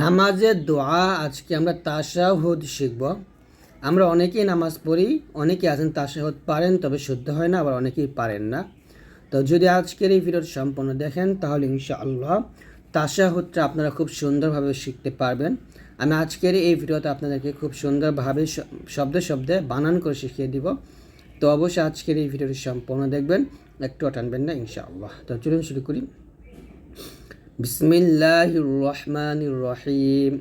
নামাজের দোয়া, আজকে আমরা তাশাহুদ শিখব। আমরা অনেকেই নামাজ পড়ি অনেকে আছেন তাশাহুদ পারেন, তবে শুদ্ধ হয় না, আবার অনেকেই পারেন না। তো যদি আজকের এই ভিডিওটি সম্পূর্ণ দেখেন, তাহলে ইনশাআল্লাহ তাশাহুদটা আপনারা খুব সুন্দরভাবে শিখতে পারবেন। আমি আজকের এই ভিডিওতে আপনাদেরকে খুব সুন্দরভাবে শব্দে শব্দে বানান করে শিখিয়ে দিব। তো অবশ্যই আজকের এই ভিডিওটি সম্পূর্ণ দেখবেন একটু টানবেন না, ইনশাআল্লাহ। তো চলুন শুরু করি। বিসমিল্লাহির রহমানির রহিম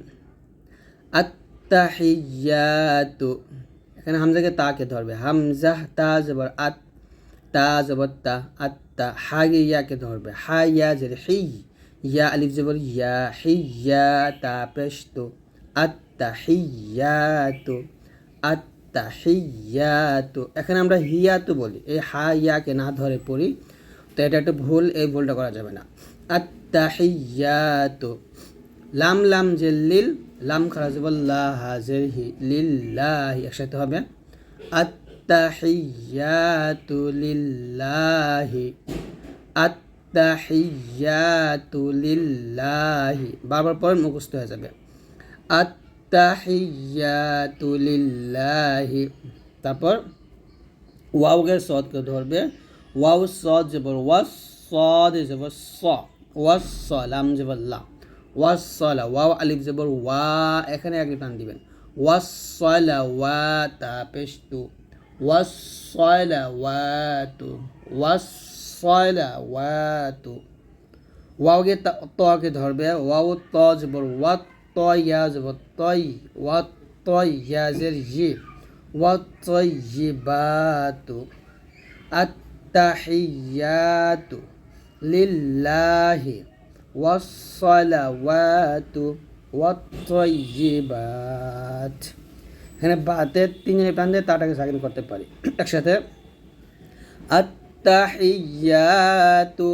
আত্তাহিয়াত। এখানে হামজাকে তাকে ধরবে। হামজাহ তা জবর আত, তা জবর তা, আত্তা হাগে ইয়াকে ধরবে। হা ইয়া জের হি, ইয়া আলিফ জবর ইয়া হি ইয়া তা পেস্ত আত্তা হি তো আত্তা তো এখানে আমরা হিয়া তো বলি। এই হা ইয়াকে না ধরে পড়ি। তো এটা একটা ভুল, এই ভুলটা করা যাবে না। আত্মা আত্তাহিয়াতু লাম লাম যে লিল, লাম খারা যাব লা হাজের হি লিল্লাহি, একসাথে হবে। আত্তাহিয়াতু লিল্লাহি আত্তাহিয়াতু লিল্লাহি, বারবার পরে মুখস্থ হয়ে যাবে। আত্তাহিয়াতু লিল্লাহি, তারপর ওয়াওকে সদকে ধরবে। ওয়াও সদ জবর ওয়াস সদ জবর স। ওয়াস স লাম জবর লা ওয়াস সলা ওয়াও আলিফ জবর ওয়া, এখানে এক টান দিবেন। ওয়াস সলা ওয়া তা পেশতু ওয়াস সলা ওয়া তু ওয়াস সলা ওয়া তু ওয়াওকে তকে ধরবে, ওয়াও, ত জবর ওয়া ত ইয়া জবর তই ওয়া তই ইয়া জের জি ওয়া তয়িবাতু আত্তাহিয়াতু। লিল্লাহি ওয়াসসালাওয়াতু ওয়াত্তয়িবাত এখানে বাতের তিনজনে প্রাণ দিয়ে তাটাকে সাকিন করতে পারি। একসাথে, আত্তাহিয়াতু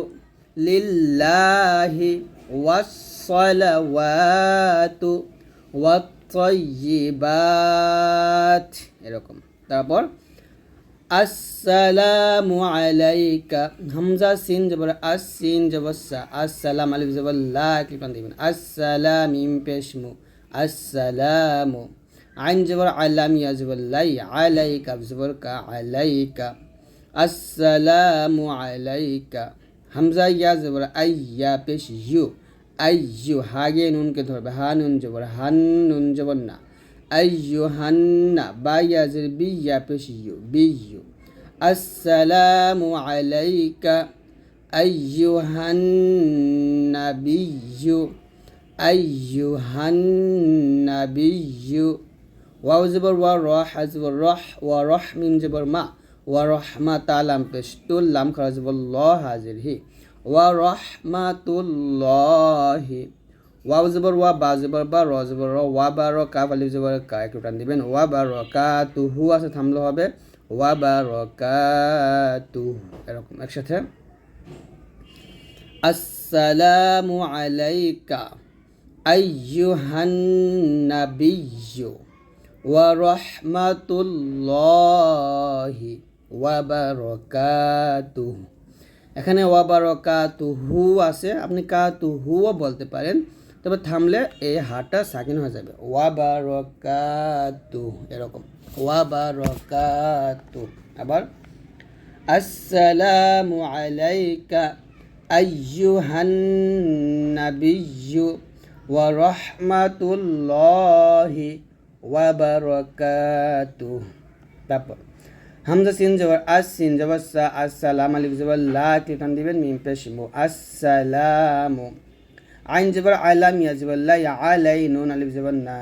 লিল্লাহি ওয়াসসালাওয়াতু ওয়াত্তয়িবাত এরকম। তারপর আসসালামু আলাইকা। হামজা, সিন জবর, আস, সিন জবর, সা, আসসালাম, আলিফ, জবর, লা ক্লিপান দিবেন আসসালাম, ইম পেশমু আসসালামু। আইন জবর, আলাম, ইয়া, জবর, লাই, আলাইকা, জবর, কা, আলাইকা। আসসালামু আলাইকা। হামজা, ইয়া, জবর, আইয়া, পেশ, ইউ। আইয়ু হাগে নুনকে ধরবে। হা, নুন জবর, হান, নুন জবর, না। আইয়ু হান্না বাইয়া জের বিয়া পেশ ইউ বিয়ু আসসালামু আলাইকা আইয়ুহান নাবিয়্যু আইয়ুহান নাবিয়্যু ওয়াও জবর ওয়া রহ জবর রহ ওয়া রহ মিম জবর মা ওয়া রহমাত আলাম পেশ তুল লাম খারা জবর ল হাজির হি ওয়া রহমাতুল্লাহি ওয়াও জবর ওয়া বা জবর বা র জবর র ওয়া বা র কাফ আলিফ জবর কা একটু টান দিবেন ওয়া বা র কা আছে থামলে হবে ওয়া বা র কা এরকম একসাথে আসসালামু আলাইকা আইয়ুহান নাবিয়্যু ওয়া রাহমাতুল্লাহি ওয়া বারাকাতুহু এখানে ওয়াবারকাতু হু আছে, আপনি কাতু হুও বলতে পারেন। তবে থামলে এই হাটা সাকিন হয়ে যাবে। ওয়াবারকাতু, এরকম। ওয়াবারকাতু। আবার, আসসালামু আলাইকা আইয়ুহান নাবিয়্যু ওয়া রাহমাতুল্লাহি ওয়া বারাকাতুহু তারপর, হামজা সিন জবর আস সিন জবর, সা, আসসালাম আলিফ জবর লা ক্লিকান দিবেন, মিম পেশ মু আসসালামু আইন জবর আলাম ইয়া জবর লা ইয়া আলাই নুন আলিফ জবর না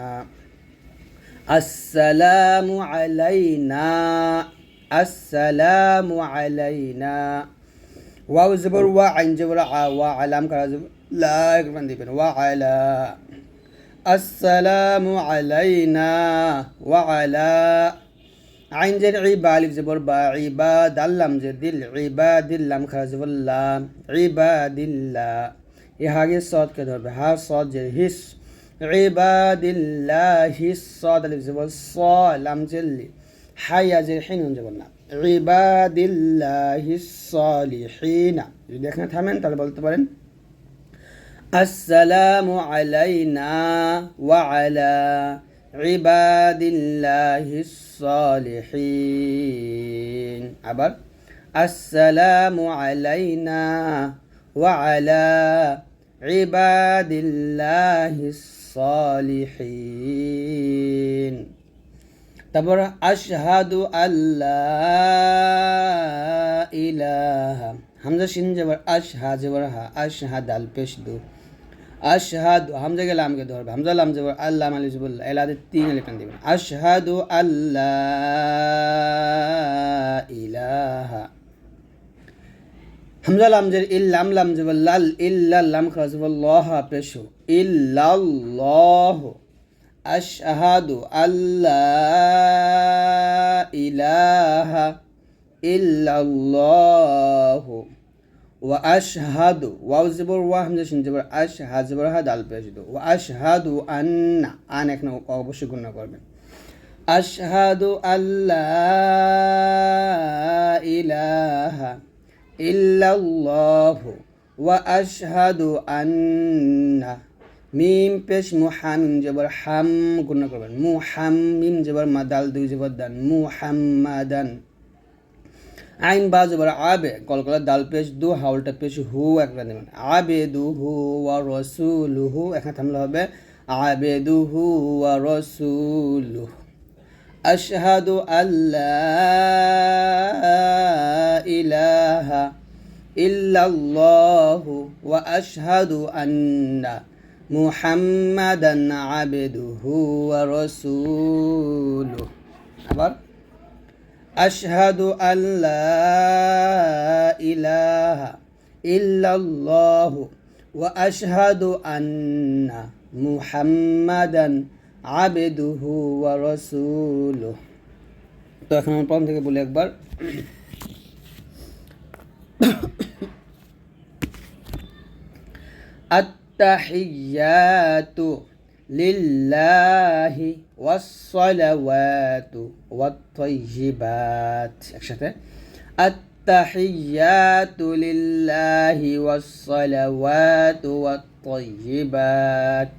আসসালামু আলাইনা আসসালামু আলাইনা ওয়াও জবর ওয়া আইন জবর আ ওয়া আলাম করা জবর লা ক্লিকান দিবেন ওয়া আলা আসসালামু আলাইনা ওয়া আলা আইন জের ইবা আলিফ জবর বা ইবা দাল্লাম যে দিল ইবা দিল্লাম খারা জবর লাম ইবা দিল্লা এ হাগে সদ কে ধরবে হা সদ যে হিস ইবাদিল্লাহ হিস সদ আলিফ জবর স লাম জেল্লি হাইয়া যে হিন জবর না ইবাদিল্লাহ হিস সলিহিনা যদি এখানে থামেন তাহলে বলতে পারেন السلام علينا وعلى عباد الله الصالحين আবার السلام علينا وعلى عباد الله الصالحين তারপর আশহাদু আল্লাহ ইলাহা হামজা শিন জবর আশহা জবর হা আশহা দাল পেশ দু আশহাদু হামজা গেলে আমকে ধরবে হামজা লাম জবর আল্লাহ মালি জবর এলাদে তিন আলিফ টান দিবেন আশহাদু আল্লাহ ইলাহা হামজা লামজের ইল লাম লাম লাল ইল্লা লাম খরচ লহ পেশ। ইল্লাল্লাহ আশহাদু আল্লা ইলাহা ইল্লাল্লাহ ওয়া আশহাদু। ওয়াও জবর ওয়া হামজা শিন জবর আশ হা জবর হা দাল পেশ দু ওয়া আশহাদু আন্না, আন এখন অবশ্যই গুণনা করবেন। আশহাদু আল্লা ইলাহা ইল্লাল্লাহু ওয়া আশহাদু আন্না। মিম, পেশ, মুহাম, মিম, জবর, হাম গুণনা করবেন। মুহাম, মিম, জবর, মাদাল, দুই, জবর, দান। মুহাম্মাদান। আইন, বা, জবর, আবে, কলকলা, দাল, পেশ, দু, হাউলটা, পেশ, হু, একটা দেবেন আবে দু হু ওয়া রসুল হু এখানে থামলে হবে। আবে দু হু ওয়া রসুল হু أشهد أن لا إله إلا الله وأشهد أن محمدا عبده ورسوله. أشهد أن لا إله إلا الله وأشهد أن محمدا আবেদুহু ওয়া রাসূলুহু তো এখন আমরা প্রথম থেকে বলি একবার আত التحيات لله والصلوات والطيبات একসাথে التحيات لله والصلوات والطيبات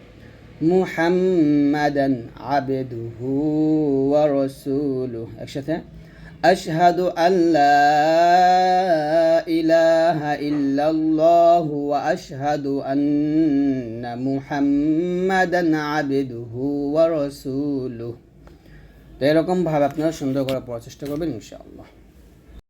মুহাম্মাদান আবেদুহু ওয়া রাসূলু একসাথে, আশহাদু আল্লা ইলাহা ইল্লাল্লাহ ওয়া আশহাদু আন্না মুহাম্মাদান আবেদুহু ওয়া রাসূলু তো এরকমভাবে আপনারা সুন্দর করে পড়ার চেষ্টা করবেন ইনশাআল্লাহ।